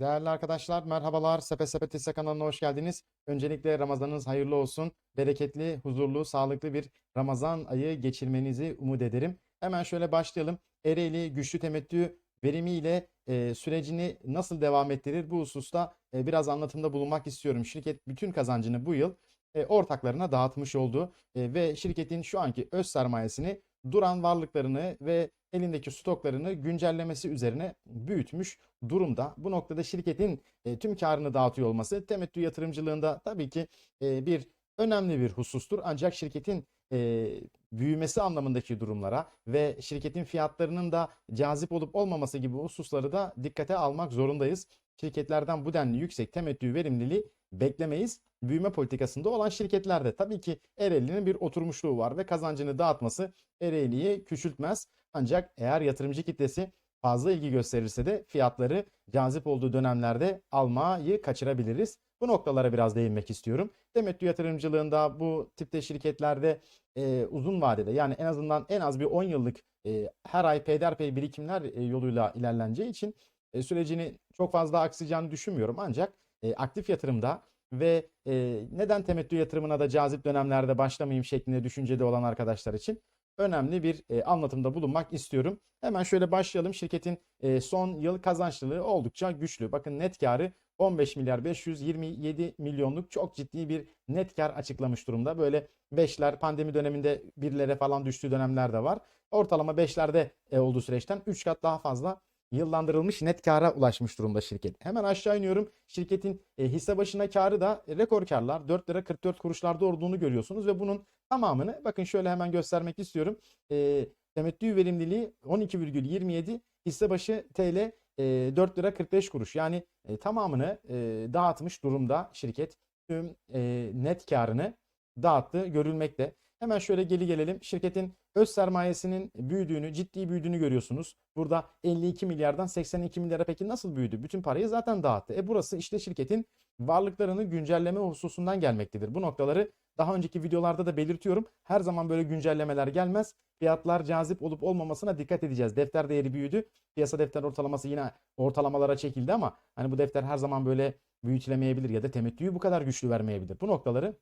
Değerli arkadaşlar, merhabalar. Sepe Sepet Hisse kanalına hoş geldiniz. Öncelikle Ramazanınız hayırlı olsun. Bereketli, huzurlu, sağlıklı bir Ramazan ayı geçirmenizi umut ederim. Hemen şöyle başlayalım. Ereğli güçlü temettü verimiyle e, sürecini nasıl devam ettirir bu hususta e, biraz anlatımda bulunmak istiyorum. Şirket bütün kazancını bu yıl e, ortaklarına dağıtmış oldu E, ve şirketin şu anki öz sermayesini duran varlıklarını ve elindeki stoklarını güncellemesi üzerine büyütmüş durumda. Bu noktada şirketin e, tüm karını dağıtıyor olması temettü yatırımcılığında tabii ki e, bir önemli bir husustur. Ancak şirketin e, büyümesi anlamındaki durumlara ve şirketin fiyatlarının da cazip olup olmaması gibi hususları da dikkate almak zorundayız. Şirketlerden bu denli yüksek temettü verimliliği beklemeyiz. Büyüme politikasında olan şirketlerde tabii ki Ereğli'nin bir oturmuşluğu var ve kazancını dağıtması Ereğli'yi küçültmez. Ancak eğer yatırımcı kitlesi fazla ilgi gösterirse de fiyatları cazip olduğu dönemlerde almayı kaçırabiliriz. Bu noktalara biraz değinmek istiyorum. Temettü yatırımcılığında bu tipte şirketlerde e, uzun vadede yani en azından en az bir 10 yıllık e, her ay peyderpey birikimler e, yoluyla ilerleneceği için e, sürecini çok fazla aksayacağını düşünmüyorum. Ancak e, aktif yatırımda ve e, neden temettü yatırımına da cazip dönemlerde başlamayayım şeklinde düşüncede olan arkadaşlar için önemli bir e, anlatımda bulunmak istiyorum. Hemen şöyle başlayalım. Şirketin e, son yıl kazançlılığı oldukça güçlü. Bakın net karı 15 milyar 527 milyonluk çok ciddi bir net kar açıklamış durumda. Böyle 5'ler pandemi döneminde 1'lere falan düştüğü dönemler de var. Ortalama 5'lerde e, olduğu süreçten 3 kat daha fazla yıllandırılmış net kara ulaşmış durumda şirket. Hemen aşağı iniyorum. Şirketin e, hisse başına karı da e, rekor karlar 4 lira 44 kuruşlarda olduğunu görüyorsunuz ve bunun tamamını bakın şöyle hemen göstermek istiyorum. E, temettü verimliliği 12,27 hisse başı TL e, 4 lira 45 kuruş. Yani e, tamamını e, dağıtmış durumda şirket. Tüm e, net karını dağıttığı görülmekte. Hemen şöyle geri gelelim. Şirketin öz sermayesinin büyüdüğünü, ciddi büyüdüğünü görüyorsunuz. Burada 52 milyardan 82 milyara peki nasıl büyüdü? Bütün parayı zaten dağıttı. E burası işte şirketin varlıklarını güncelleme hususundan gelmektedir. Bu noktaları daha önceki videolarda da belirtiyorum. Her zaman böyle güncellemeler gelmez. Fiyatlar cazip olup olmamasına dikkat edeceğiz. Defter değeri büyüdü. Piyasa defter ortalaması yine ortalamalara çekildi ama hani bu defter her zaman böyle büyütülemeyebilir ya da temettüyü bu kadar güçlü vermeyebilir. Bu noktaları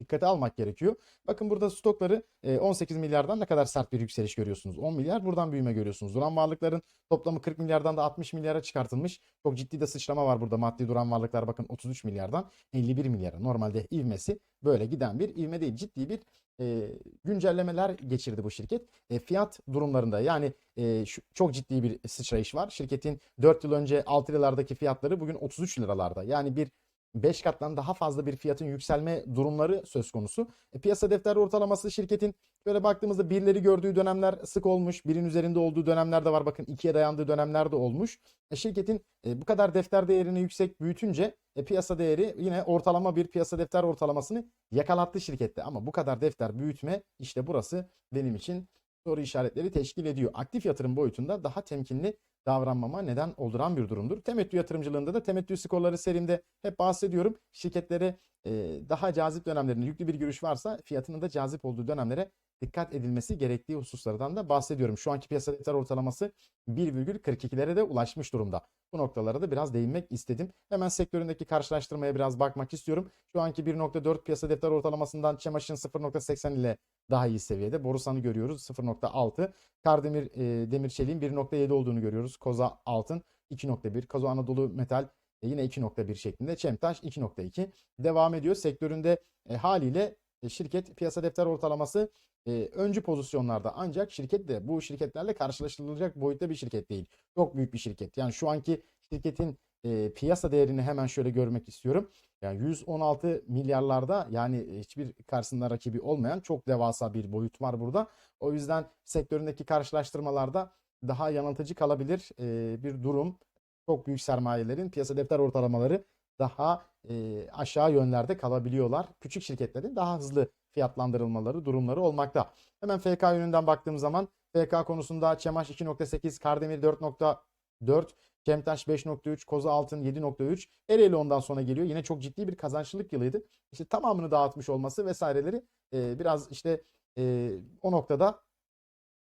dikkate almak gerekiyor. Bakın burada stokları 18 milyardan ne kadar sert bir yükseliş görüyorsunuz. 10 milyar buradan büyüme görüyorsunuz. Duran varlıkların toplamı 40 milyardan da 60 milyara çıkartılmış. Çok ciddi de sıçrama var burada. Maddi duran varlıklar bakın 33 milyardan 51 milyara. Normalde ivmesi böyle giden bir ivme değil. Ciddi bir e, güncellemeler geçirdi bu şirket. E, fiyat durumlarında yani e, şu, çok ciddi bir sıçrayış var. Şirketin 4 yıl önce 6 liralardaki fiyatları bugün 33 liralarda. Yani bir 5 kattan daha fazla bir fiyatın yükselme durumları söz konusu. E, piyasa defter ortalaması şirketin böyle baktığımızda birleri gördüğü dönemler sık olmuş. Birin üzerinde olduğu dönemler de var. Bakın ikiye dayandığı dönemler de olmuş. E, şirketin e, bu kadar defter değerini yüksek büyütünce e, piyasa değeri yine ortalama bir piyasa defter ortalamasını yakalattı şirkette. Ama bu kadar defter büyütme işte burası benim için soru işaretleri teşkil ediyor. Aktif yatırım boyutunda daha temkinli davranmama neden olduran bir durumdur. Temettü yatırımcılığında da temettü skorları serimde hep bahsediyorum. Şirketlere e, daha cazip dönemlerinde yüklü bir görüş varsa fiyatının da cazip olduğu dönemlere dikkat edilmesi gerektiği hususlardan da bahsediyorum. Şu anki piyasa defter ortalaması 1,42'lere de ulaşmış durumda. Bu noktalara da biraz değinmek istedim. Hemen sektöründeki karşılaştırmaya biraz bakmak istiyorum. Şu anki 1.4 piyasa defter ortalamasından Çemaş'ın 0.80 ile daha iyi seviyede. Borusan'ı görüyoruz 0.6. Kardemir e, Demir Çelik'in 1.7 olduğunu görüyoruz. Koza Altın 2.1. Koza Anadolu Metal e, yine 2.1 şeklinde. Çemtaş 2.2. Devam ediyor. Sektöründe e, haliyle şirket piyasa defter ortalaması e, öncü pozisyonlarda ancak şirket de bu şirketlerle karşılaştırılacak boyutta bir şirket değil. Çok büyük bir şirket. Yani şu anki şirketin e, piyasa değerini hemen şöyle görmek istiyorum. Yani 116 milyarlarda yani hiçbir karşısında rakibi olmayan çok devasa bir boyut var burada. O yüzden sektöründeki karşılaştırmalarda daha yanıltıcı kalabilir e, bir durum. Çok büyük sermayelerin piyasa defter ortalamaları daha e, aşağı yönlerde kalabiliyorlar. Küçük şirketlerin daha hızlı fiyatlandırılmaları durumları olmakta. Hemen FK yönünden baktığım zaman FK konusunda Çemaş 2.8, Kardemir 4.4, Cemtaş 5.3, Koza Altın 7.3. Ereğli ondan sonra geliyor. Yine çok ciddi bir kazançlılık yılıydı. İşte tamamını dağıtmış olması vesaireleri e, biraz işte e, o noktada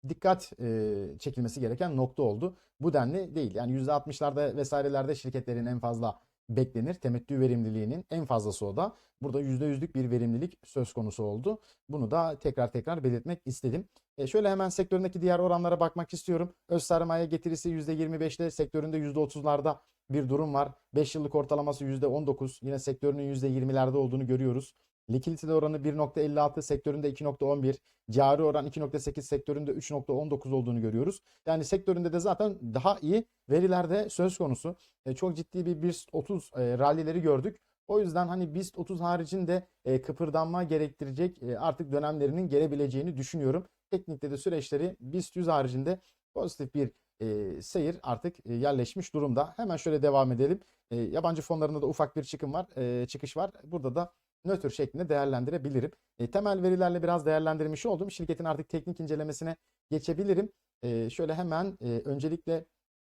dikkat e, çekilmesi gereken nokta oldu. Bu denli değil. Yani %60'larda vesairelerde şirketlerin en fazla beklenir. Temettü verimliliğinin en fazlası o da. Burada %100'lük bir verimlilik söz konusu oldu. Bunu da tekrar tekrar belirtmek istedim. E şöyle hemen sektöründeki diğer oranlara bakmak istiyorum. Öz sermaye getirisi %25'te, sektöründe %30'larda bir durum var. 5 yıllık ortalaması %19. Yine sektörünün %20'lerde olduğunu görüyoruz. Likidite oranı 1.56, sektöründe 2.11. Cari oran 2.8, sektöründe 3.19 olduğunu görüyoruz. Yani sektöründe de zaten daha iyi verilerde söz konusu. E, çok ciddi bir BIST 30 e, rallileri gördük. O yüzden hani BIST 30 haricinde e, kıpırdanma gerektirecek e, artık dönemlerinin gelebileceğini düşünüyorum. Teknikte de süreçleri BIST 100 haricinde pozitif bir e, seyir artık e, yerleşmiş durumda. Hemen şöyle devam edelim. E, yabancı fonlarında da ufak bir çıkım var, e, çıkış var. Burada da nötr şeklinde değerlendirebilirim. E, temel verilerle biraz değerlendirmiş oldum. Şirketin artık teknik incelemesine geçebilirim. E, şöyle hemen e, öncelikle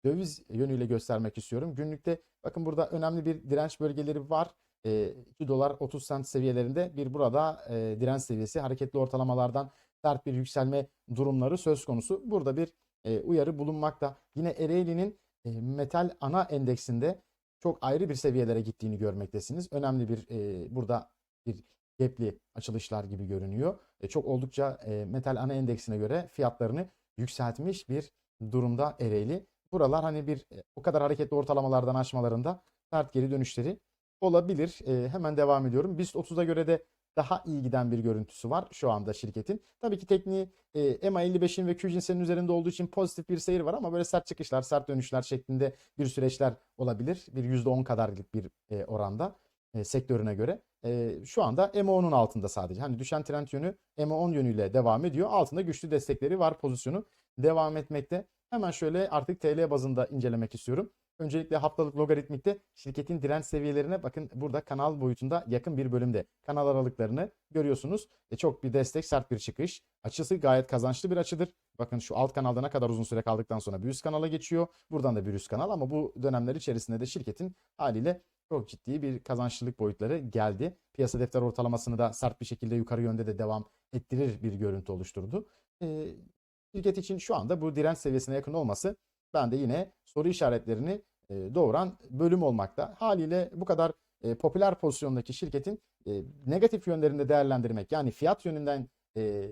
döviz yönüyle göstermek istiyorum. Günlükte bakın burada önemli bir direnç bölgeleri var. E, 2 dolar 30 sent seviyelerinde bir burada e, direnç seviyesi hareketli ortalamalardan sert bir yükselme durumları söz konusu. Burada bir e, uyarı bulunmakta. Yine Ereğli'nin e, metal ana endeksinde çok ayrı bir seviyelere gittiğini görmektesiniz. Önemli bir e, burada bir gapli açılışlar gibi görünüyor. E, çok oldukça e, metal ana endeksine göre fiyatlarını yükseltmiş bir durumda Ereğli. Buralar hani bir e, o kadar hareketli ortalamalardan aşmalarında sert geri dönüşleri olabilir. E, hemen devam ediyorum. BIST 30'a göre de daha iyi giden bir görüntüsü var şu anda şirketin. Tabii ki tekniği e, EMA 55'in ve QGINS'in üzerinde olduğu için pozitif bir seyir var ama böyle sert çıkışlar, sert dönüşler şeklinde bir süreçler olabilir. Bir %10 kadarlık bir e, oranda e, sektörüne göre. E, şu anda EMA10'un altında sadece. Hani düşen trend yönü EMA10 yönüyle devam ediyor. Altında güçlü destekleri var pozisyonu devam etmekte. Hemen şöyle artık TL bazında incelemek istiyorum. Öncelikle haftalık logaritmikte şirketin direnç seviyelerine bakın burada kanal boyutunda yakın bir bölümde kanal aralıklarını görüyorsunuz. E çok bir destek, sert bir çıkış. Açısı gayet kazançlı bir açıdır. Bakın şu alt kanalda ne kadar uzun süre kaldıktan sonra bir üst kanala geçiyor. Buradan da bir üst kanal ama bu dönemler içerisinde de şirketin haliyle çok ciddi bir kazançlılık boyutları geldi. Piyasa defter ortalamasını da sert bir şekilde yukarı yönde de devam ettirir bir görüntü oluşturdu. E, şirket için şu anda bu direnç seviyesine yakın olması ben de yine soru işaretlerini e, doğuran bölüm olmakta. Haliyle bu kadar e, popüler pozisyondaki şirketin e, negatif yönlerinde değerlendirmek yani fiyat yönünden e,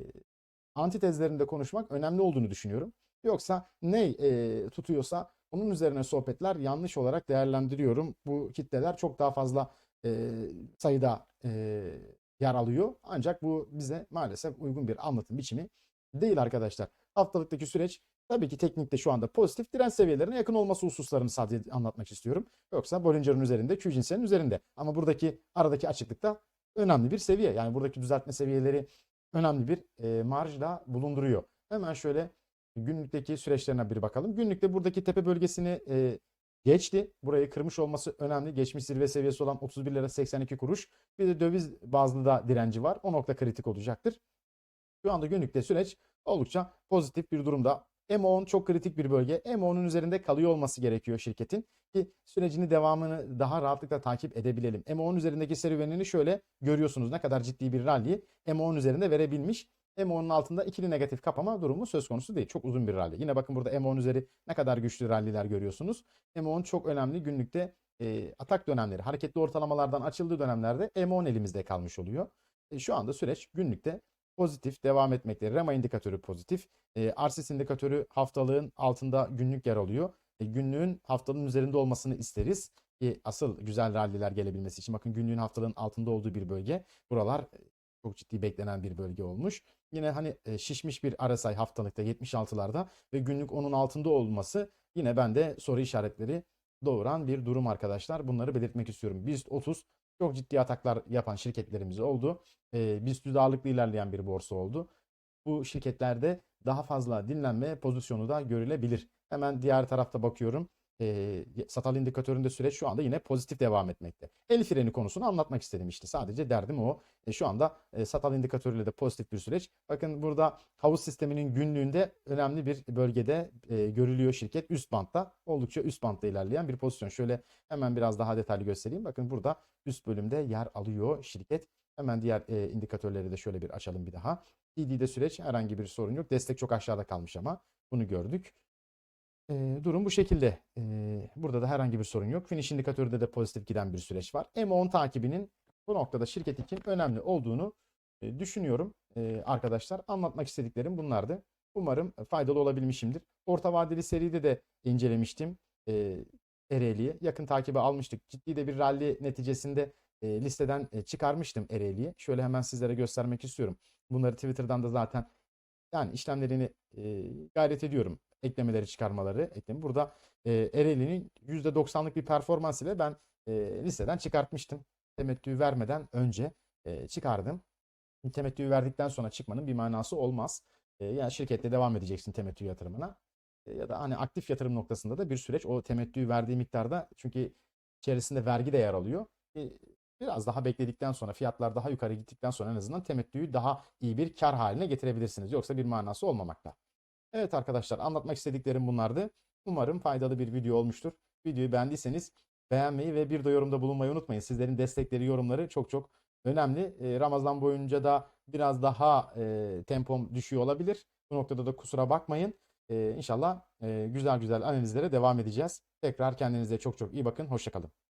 antitezlerinde konuşmak önemli olduğunu düşünüyorum. Yoksa ne e, tutuyorsa onun üzerine sohbetler yanlış olarak değerlendiriyorum. Bu kitleler çok daha fazla e, sayıda e, yer alıyor. Ancak bu bize maalesef uygun bir anlatım biçimi değil arkadaşlar. Haftalıktaki süreç tabii ki teknikte şu anda pozitif direnç seviyelerine yakın olması hususlarını sadece anlatmak istiyorum. Yoksa Bollinger'ın üzerinde, Q-Jinsen'in üzerinde. Ama buradaki aradaki açıklıkta önemli bir seviye. Yani buradaki düzeltme seviyeleri önemli bir e, marjla bulunduruyor. Hemen şöyle günlükteki süreçlerine bir bakalım. Günlükte buradaki tepe bölgesini e, geçti. Burayı kırmış olması önemli. Geçmiş zirve seviyesi olan 31 lira 82 kuruş. Bir de döviz bazlı da direnci var. O nokta kritik olacaktır. Şu anda günlükte süreç oldukça pozitif bir durumda. EMO10 çok kritik bir bölge. EMO10'un üzerinde kalıyor olması gerekiyor şirketin ki sürecini devamını daha rahatlıkla takip edebilelim. EMO10 üzerindeki serüvenini şöyle görüyorsunuz ne kadar ciddi bir rally EMO10 üzerinde verebilmiş. EMO10'un altında ikili negatif kapama durumu söz konusu değil. Çok uzun bir rally. Yine bakın burada EMO10 üzeri ne kadar güçlü ralliler görüyorsunuz. EMO10 çok önemli günlükte e, atak dönemleri, hareketli ortalamalardan açıldığı dönemlerde EMO10 elimizde kalmış oluyor. E, şu anda süreç günlükte pozitif devam etmekte. REMA indikatörü pozitif. E, RSS indikatörü haftalığın altında günlük yer alıyor. E, günlüğün haftanın üzerinde olmasını isteriz. Ki asıl güzel ralliler gelebilmesi için bakın günlüğün haftalığın altında olduğu bir bölge. Buralar e, çok ciddi beklenen bir bölge olmuş. Yine hani e, şişmiş bir RSI haftalıkta 76'larda ve günlük onun altında olması yine bende soru işaretleri doğuran bir durum arkadaşlar. Bunları belirtmek istiyorum. BIST 30 çok ciddi ataklar yapan şirketlerimiz oldu. E, BIST 100 ağırlıklı ilerleyen bir borsa oldu. Bu şirketlerde daha fazla dinlenme pozisyonu da görülebilir. Hemen diğer tarafta bakıyorum. E, satal indikatöründe süreç şu anda yine pozitif devam etmekte. El freni konusunu anlatmak istedim işte. Sadece derdim o. E, şu anda e, satal indikatörüyle de pozitif bir süreç. Bakın burada havuz sisteminin günlüğünde önemli bir bölgede e, görülüyor şirket. Üst bantta oldukça üst bantta ilerleyen bir pozisyon. Şöyle hemen biraz daha detaylı göstereyim. Bakın burada üst bölümde yer alıyor şirket. Hemen diğer e, indikatörleri de şöyle bir açalım bir daha. DD'de süreç herhangi bir sorun yok. Destek çok aşağıda kalmış ama bunu gördük. E, durum bu şekilde. E, burada da herhangi bir sorun yok. Finish indikatöründe de pozitif giden bir süreç var. M10 takibinin bu noktada şirket için önemli olduğunu e, düşünüyorum e, arkadaşlar. Anlatmak istediklerim bunlardı. Umarım faydalı olabilmişimdir. Orta vadeli seride de incelemiştim. E, Ereğli'yi. Yakın takibi almıştık. Ciddi de bir rally neticesinde e, listeden e, çıkarmıştım Ereğli'yi. Şöyle hemen sizlere göstermek istiyorum. Bunları Twitter'dan da zaten yani işlemlerini e, gayret ediyorum. Eklemeleri çıkarmaları. Eklemi. Burada e, Ereğli'nin %90'lık bir performans ile ben e, listeden çıkartmıştım. Temettü vermeden önce e, çıkardım. Temettüyü verdikten sonra çıkmanın bir manası olmaz. E, yani şirkette devam edeceksin temettü yatırımına. E, ya da hani aktif yatırım noktasında da bir süreç o temettüyü verdiği miktarda çünkü içerisinde vergi de yer alıyor. E, biraz daha bekledikten sonra fiyatlar daha yukarı gittikten sonra en azından temettüyü daha iyi bir kar haline getirebilirsiniz. Yoksa bir manası olmamakta. Evet arkadaşlar anlatmak istediklerim bunlardı. Umarım faydalı bir video olmuştur. Videoyu beğendiyseniz beğenmeyi ve bir de yorumda bulunmayı unutmayın. Sizlerin destekleri, yorumları çok çok önemli. E, Ramazan boyunca da biraz daha e, tempom düşüyor olabilir. Bu noktada da kusura bakmayın. E, inşallah e, güzel güzel analizlere devam edeceğiz. Tekrar kendinize çok çok iyi bakın. Hoşçakalın.